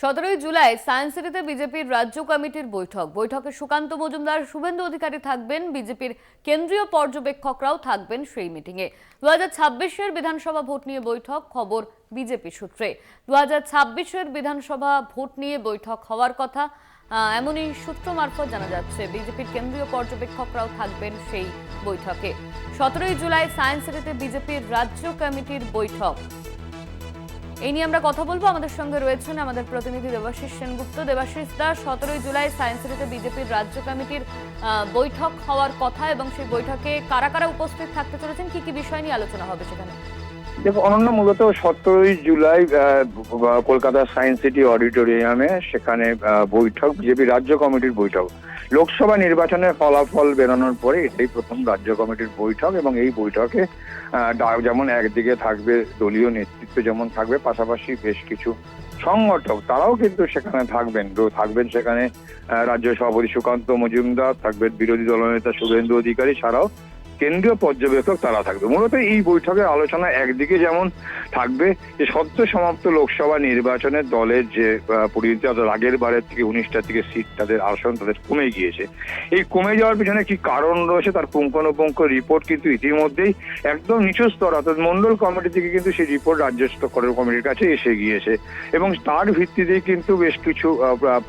সতেরোই জুলাই সায়েন্স সিটিতে বিজেপির রাজ্য কমিটির বৈঠক। বৈঠকে সুকান্ত মজুমদার, শুভেন্দু অধিকারী থাকবেন, বিজেপির কেন্দ্রীয় পর্যবেক্ষকরাও থাকবেন সেই মিটিংয়ে। দু হাজার ছাব্বিশের বিধানসভা ভোট নিয়ে বৈঠক, খবর বিজেপি সূত্রে। দু হাজার ছাব্বিশের বিধানসভা ভোট নিয়ে বৈঠক হওয়ার কথা এমনই সূত্র মারফত জানা যাচ্ছে। বিজেপির কেন্দ্রীয় পর্যবেক্ষকরাও থাকবেন সেই বৈঠকে। সতেরোই জুলাই সায়েন্স সিটিতে বিজেপির রাজ্য কমিটির বৈঠক। এই নিয়ে আমরা কথা বলব। আমাদের সঙ্গে রয়েছেন আমাদের প্রতিনিধি দেবাশিস সেনগুপ্ত। দেবাশিস দাস সতেরোই জুলাই সায়েন্স সিটিতে বিজেপির রাজ্য কমিটির বৈঠক হওয়ার কথা এবং সেই বৈঠকে কারা কারা উপস্থিত থাকতে চলেছেন, কি কি বিষয় নিয়ে আলোচনা হবে সেখানে? দেখো, অনন্য মূলত সতেরোই জুলাই কলকাতা সায়েন্স সিটি অডিটোরিয়ামে সেখানে বৈঠক, বিজেপি রাজ্য কমিটির বৈঠক। লোকসভা নির্বাচনের ফলাফল বেরোনোর পরে এটাই প্রথম রাজ্য কমিটির বৈঠক এবং এই বৈঠকে যেমন একদিকে থাকবে দলীয় নেতৃত্ব যেমন থাকবে, পাশাপাশি বেশ কিছু সংগঠক তারাও কিন্তু সেখানে থাকবেন। থাকবেন সেখানে রাজ্য সভাপতি সুকান্ত মজুমদার, থাকবেন বিরোধী দলনেতা শুভেন্দু অধিকারী ছাড়াও কেন্দ্রীয় পর্যবেক্ষক তারা থাকবে। মূলত এই বৈঠকের আলোচনা একদিকে যেমন থাকবে যে, সদ্য সমাপ্ত লোকসভা নির্বাচনের দলের যে পরিণতি আগের বারের থেকে উনিশটা থেকে সিট তাদের আসন তাদের কমে গিয়েছে। এই কমে যাওয়ার পিছনে কি কারণ রয়েছে তার পুঙ্খানুপুঙ্খ রিপোর্ট কিন্তু ইতিমধ্যেই একদম নিচু স্তর, অর্থাৎ মন্ডল কমিটি থেকে কিন্তু সেই রিপোর্ট রাজ্য স্তরের কমিটির কাছে এসে গিয়েছে। এবং তার ভিত্তিতেই কিন্তু বেশ কিছু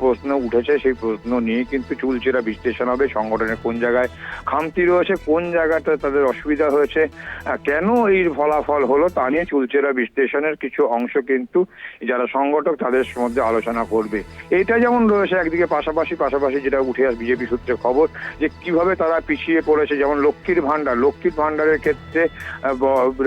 প্রশ্ন উঠেছে। সেই প্রশ্ন নিয়ে কিন্তু চুলচেরা বিশ্লেষণ হবে, সংগঠনের কোন জায়গায় খামতি রয়েছে, কোন জায়গাটা তাদের অসুবিধা হয়েছে। কেন এই ফলাফল হলো তা নিয়ে চুলচেরা বিশ্লেষণের কিছু অংশ কিন্তু যারা সংগঠক তাদের মধ্যে আলোচনা করবে। এটা যেমন রয়েছে একদিকে পাশাপাশি পাশাপাশি যেটা উঠে আস বিজেপি সূত্রে খবর যে কীভাবে তারা পিছিয়ে পড়েছে, যেমন লক্ষ্মীর ভান্ডার লক্ষ্মীর ভান্ডারের ক্ষেত্রে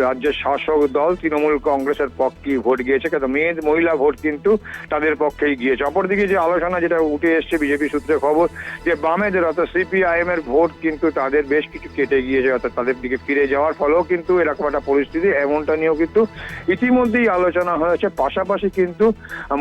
রাজ্যের শাসক দল তৃণমূল কংগ্রেসের পক্ষে ভোট গিয়েছে। কিন্তু মেয়ে মহিলা ভোট কিন্তু তাদের পক্ষেই গিয়েছে। অপরদিকে যে আলোচনা যেটা উঠে এসছে বিজেপি সূত্রে খবর যে বামেদের, অর্থাৎ সিপিআইএম এর ভোট কিন্তু তাদের বেশ কিছু কেটে গিয়েছে। অর্থাৎ তাদের দিকে ফিরে যাওয়ার ফলেও কিন্তু এরকম একটা পরিস্থিতি এমনটা নিয়েও কিন্তু ইতিমধ্যেই আলোচনা হয়েছে পাশাপাশি কিন্তু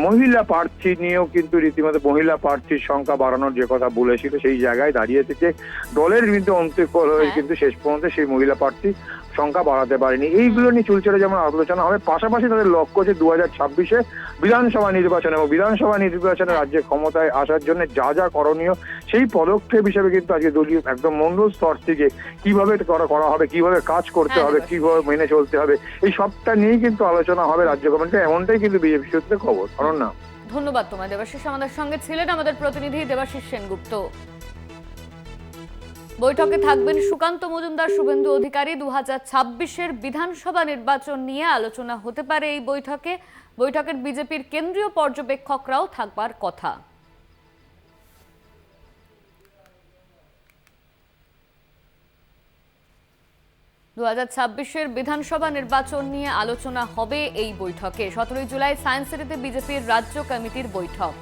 মহিলা প্রার্থী নিয়েও কিন্তু রীতিমতো মহিলা প্রার্থীর সংখ্যা বাড়ানোর যে কথা বলেছিল সেই জায়গায় দাঁড়িয়ে থেকে দলের কিন্তু অন্ত্যকল হয়ে হ্যাঁ। কিন্তু শেষ পর্যন্ত সেই মহিলা প্রার্থী সংখ্যা বাড়াতে পারেনি এইগুলো নিয়ে চুলচেরা যেমন আলোচনা হবে পাশাপাশি তাদের লক্ষ্য যে দু হাজার ছাব্বিশে বিধানসভা নির্বাচন এবং বিধানসভা নির্বাচনে রাজ্যে ক্ষমতায় আসার জন্য যা যা করণীয় সেই পদক্ষেপ হিসেবে কিন্তু আজকে দলীয় একদম মন্ডল স্তর থেকে কীভাবে করা করা হবে কীভাবে কাজ করতে হ্যাঁ, হবে কীভাবে মেনে চলতে হবে এই সবটা নিয়েই কিন্তু আলোচনা হবে রাজ্য কমিটি এমনটাই কিন্তু বিজেপি সূত্রে খবর কারণ না ধন্যবাদ তোমায়। দেবাশিস আমাদের সঙ্গে ছিলেন আমাদের প্রতিনিধি দেবাশিস সেনগুপ্ত। বৈঠকে থাকবেন সুকান্ত মজুমদার শুভেন্দু অধিকারী। দু হাজার ছাব্বিশের বিধানসভা নির্বাচন নিয়ে আলোচনা হতে পারে এই বৈঠকে। বৈঠকের বিজেপির কেন্দ্রীয় পর্যবেক্ষকরাও থাকবার কথা। দু হাজার ছাব্বিশের বিধানসভা নির্বাচন নিয়ে আলোচনা হবে এই বৈঠকে। সতেরোই জুলাই সায়েন্স সিটিতে বিজেপির রাজ্য কমিটির বৈঠক।